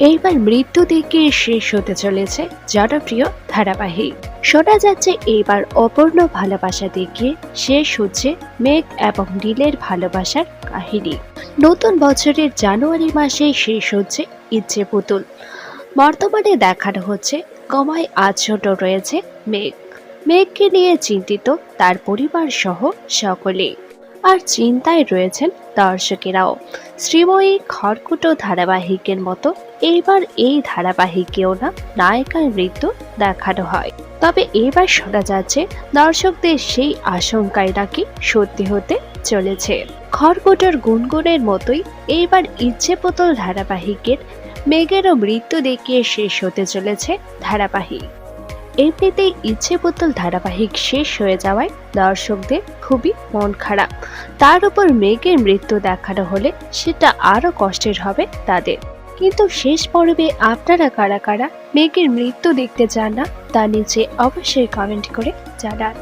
এইবার মৃত্যু দিকে শেষ হতে চলেছে জনপ্রিয় ধারাবাহিক। শোনা যাচ্ছে এইবার অপূর্ণ ভালোবাসা দেখিয়ে শেষ হচ্ছে মেঘ এবং নীলের ভালোবাসার কাহিনী। নতুন বছরের জানুয়ারি মাসে শেষ হচ্ছে ইচ্ছে পুতুল। বর্তমানে দেখানো হচ্ছে কমায় আচ্ছন্ন রয়েছে মেঘ। মেঘকে নিয়ে চিন্তিত তার পরিবার সহ সকলে। আর চিন্তায় রয়েছেন দর্শকেরাও। শ্রীময়ী খড়কুটো ধারাবাহিকের মতো এইবার এই ধারাবাহিকেও না, নায়িকার মৃত্যু দেখানো হয়। তবে এবার শোনা যাচ্ছে, দর্শকদের সেই আশঙ্কায় নাকি সত্যি হতে চলেছে। খড়কুটোর গুনগুনের মতোই এইবার ইচ্ছে পুতুল ধারাবাহিকের মেঘেরও মৃত্যু দেখিয়ে শেষ হতে চলেছে ধারাবাহিক। এমনিতেই ইচ্ছে বোতল ধারাবাহিক শেষ হয়ে যাওয়ায় দর্শকদের খুবই মন খারাপ। তার উপর মেঘের মৃত্যু দেখানো হলে সেটা আরও কষ্টের হবে তাদের। কিন্তু শেষ পর্বে আপনারা কারা কারা মেঘের মৃত্যু দেখতে চান না, তা নিচে অবশ্যই কমেন্ট করে জানান।